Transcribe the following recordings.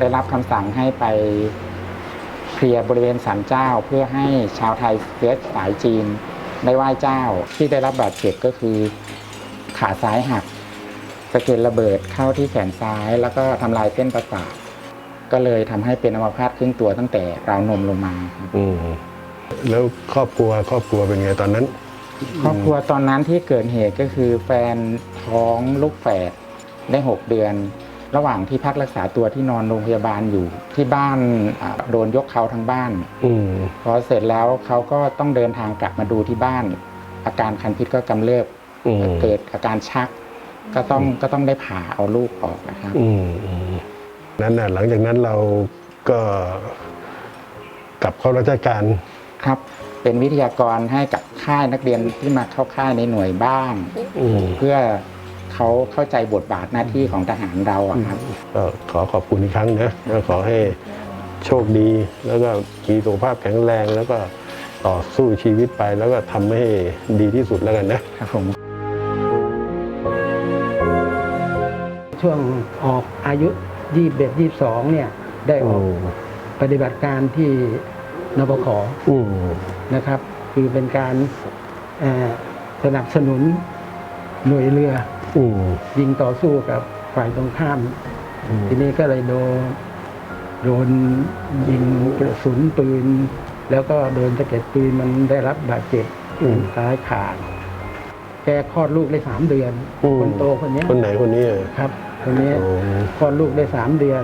ได้รับคำสั่งให้ไปเคลียร์บริเวณศาลเจ้า เพื่อให้ชาวไทยเชื้อสายจีนได้ไหว้เจ้าที่ได้รับบาดเจ็บก็คือ ขาซ้ายหักสะเก็ดระเบิดเข้าที่แขนซ้าย แล้วก็ทำลายเส้นประสาทก็เลยทำให้เป็นอัมพาตครึ่งตัวตั้งแต่ราวนมลงมาครับอืมแล้วครอบครัวครอบครัวเป็นไงตอนนั้น ครอบครัวตอนนั้นที่เกิดเหตุก็คือแฟนท้องลูกแฝดได้หกเดือน ระหว่างที่พักรักษาตัวที่นอนโรงพยาบาลอยู่ที่บ้านอ่าโดนยกเขาทั้งบ้าน อืมพอเสร็จแล้วเขาก็ต้องเดินทางกลับมาดูที่บ้าน อาการคันพิษก็กำเริบอืมเกิดอาการชัก ก็ต้องก็ต้องได้ผ่าเอาลูกออกนะครับ อืมอืมนั้นน่ะหลังจากนั้นเราก็กลับเข้าราชการ ครับ เป็นวิทยากรให้กับค่ายนักเรียนที่มาเข้าค่ายในหน่วยบ้าง อืมเพื่อ เขาเข้าใจบทบาทหน้าที่ของทหารเราอะครับ ก็ขอขอบคุณอีกครั้งนะแล้วขอให้โชคดี แล้วก็มีสุขภาพแข็งแรงแล้วก็ต่อสู้ชีวิตไปแล้วก็ทำให้ดีที่สุดแล้วกันนะ ครับผมช่วงออกอายุ 21 22 เนี่ย ได้ออกปฏิบัติการที่นปขอืมนะครับ คือเป็นการเอ่อสนับสนุนหน่วยเรือ อืมยิงต่อสู้กับฝ่ายตรงข้าม อืมทีนี้ก็เลยโดนโดนยิงกระสุนปืน แล้วก็โดนสะเก็ดปืนมันได้รับบาดเจ็บซ้ายขาดแกคลอดลูกได้สามเดือนอืม คนโตคนเนี้ยคนไหนคนนี้อะครับคนนี้โอ้ คลอดลูกได้สามเดือน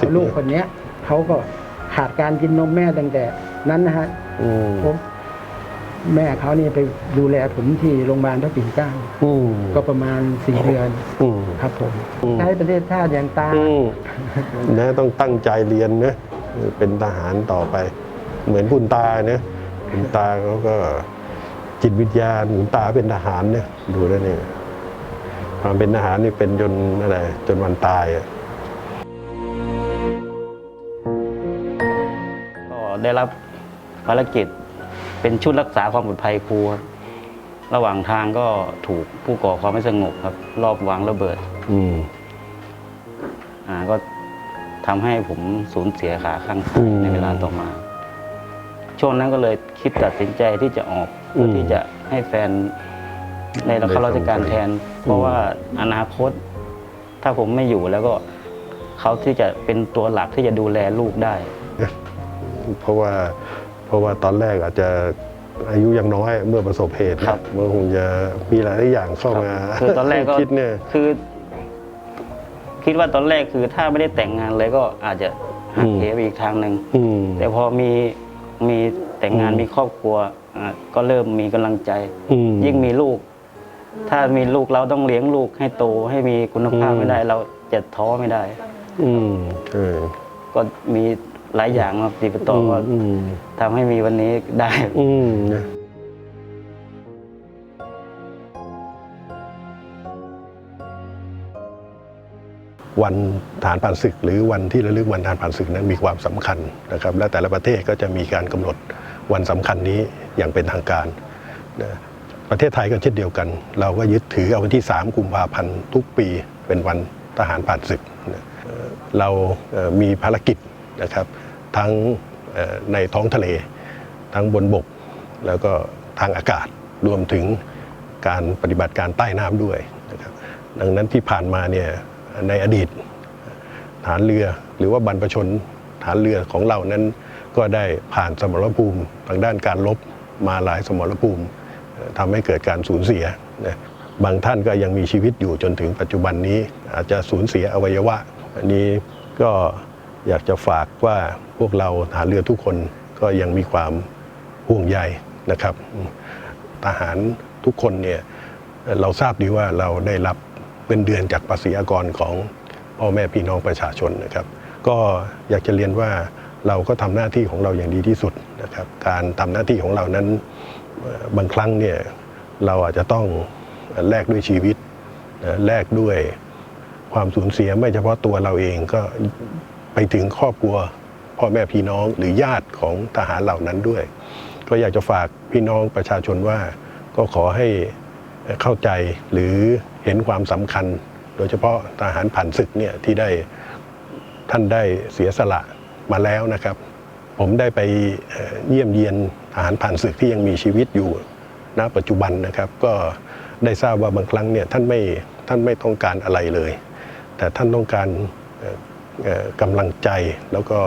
สิบลูกคนเนี้ยเขาก็ขาดการกินนมแม่ตั้งแต่นั้นนะฮะอืมผม แม่เขาเนี่ยไปดูแลผมที่โรงพยาบาลพระปิ่นเกล้าอืมก็ประมาณสี่เดือนอืม ครับผมอืม ใช้ประเทศชาติอย่างตา อืมนะต้องตั้งใจเรียนนะเป็นทหารต่อไป เหมือนคุณตาเนี่ยคุณตาเขาก็จิตวิทยาคุณตาเป็นทหารเนี่ยดูแล้วเนี่ยความเป็นทหารนี่เป็นจนอะไรจนวันตายอะก็ได้รับภารกิจ เป็นชุดรักษาความปลอดภัยครูครับระหว่างทางก็ถูกผู้ก่อความไม่สงบครับ รอบวางระเบิด อืมอ่าก็ทำให้ผมสูญเสียขาข้างซ้าอืยมในเวลาต่อมา ช่วงนั้นก็เลยคิดตัดสินใจที่จะออกเพื่ออม ที่จะให้แฟนในรับเข้าราชการแทน เพราะว่าอนาคต ถ้าผมไม่อยู่แล้วก็เขาที่จะเป็นตัวหลักที่จะดูแลลูกได้ เพราะว่า เพราะว่าตอนแรกอาจจะอายุยังน้อยเมื่อประสบเหตุครันะบมันคงจะมีหลายๆอย่างเข้ามาคือตอนแรกก็คิดเนี่ยคือ คิดว่าตอนแรกคือถ้าไม่ได้แต่งงานเลยก็อาจจะหักอืมเหไปอีกทางหนึ่งอืมแต่พอมีมีแต่งงานอืมมีครอบครัวอ่าก็เริ่มมีกำลังใจอืมยิ่งมีลูก ถ้ามีลูกเราต้องเลี้ยงลูกให้โตให้มีคุณภาพอืมไม่ได้ เราจะท้อไม่ได้ อืมใช่ก็มี หลายอย่างมาติดต่อว่าอืมทำให้มีวันนี้ได้อืมนะวันฐานผ่านศึก หรือวันที่ระลึกวันฐานผ่านศึกนั้นมีความสำคัญนะครับ และแต่ละประเทศก็จะมีการกำหนดวันสำคัญนี้อย่างเป็นทางการนะประเทศไทยก็เช่นเดียวกัน เราก็ยึดถือเอาวันที่ 3 กุมภาพันธ์ทุกปีเป็นวันทหารผ่านศึกนะเอ่อเราเอ่อมีภารกิจ นะครับ ทั้งในท้องทะเล ทั้งบนบก แล้วก็ทางอากาศรวมถึงการปฏิบัติการใต้น้ำด้วยนะครับดังนั้นที่ผ่านมาเนี่ยในอดีตฐานเรือหรือว่าบรรพชนฐานเรือของเรานั้นก็ได้ผ่านสมรภูมิทางด้านการลบมาหลายสมรภูมิเอ่อทำให้เกิดการสูญเสียนะบางท่านก็ยังมีชีวิตอยู่จนถึงปัจจุบันนี้อาจจะสูญเสียอวัยวะ อันนี้ก็ อยากจะฝากว่าพวกเราฐานเรือทุกคนก็ยังมีความห่วงใยนะครับ ทหารทุกคนเนี่ยเราทราบดีว่าเราได้รับเงินเดือนจากภาษีอากรของพ่อแม่พี่น้องประชาชนนะครับ ก็อยากจะเรียนว่าเราก็ทำหน้าที่ของเราอย่างดีที่สุดนะครับ การทำหน้าที่ของเรานั้นบางครั้งเนี่ยเราอาจจะต้องแลกด้วยชีวิตแลกด้วยความสูญเสียไม่เฉพาะตัวเราเองก็ ไปถึงครอบครัวพ่อแม่พี่น้องหรือญาติของทหารเหล่านั้นด้วย ก็อยากจะฝากพี่น้องประชาชนว่าก็ขอให้เข้าใจหรือเห็นความสำคัญ โดยเฉพาะทหารผ่านศึกเนี่ยที่ได้ท่านได้เสียสละมาแล้วนะครับ ผมได้ไปเยี่ยมเยียนทหารผ่านศึกที่ยังมีชีวิตอยู่ณปัจจุบันนะครับ ก็ได้ทราบว่าบางครั้งเนี่ยท่านไม่ท่านไม่ต้องการอะไรเลย แต่ท่านต้องการ กำลังใจแล้วก็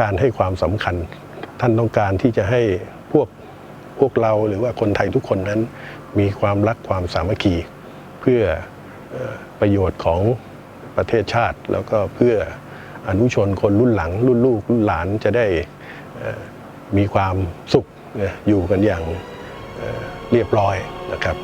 การให้ความสำคัญ ท่านต้องการที่จะให้พวกพวกเราหรือว่าคนไทยทุกคนนั้นมีความรักความสามัคคี เพื่อประโยชน์ของประเทศชาติ แล้วก็เพื่ออนุชนคนรุ่นหลัง รุ่นลูกรุ่นหลานจะได้มีความสุขอยู่กันอย่างเรียบร้อยนะครับ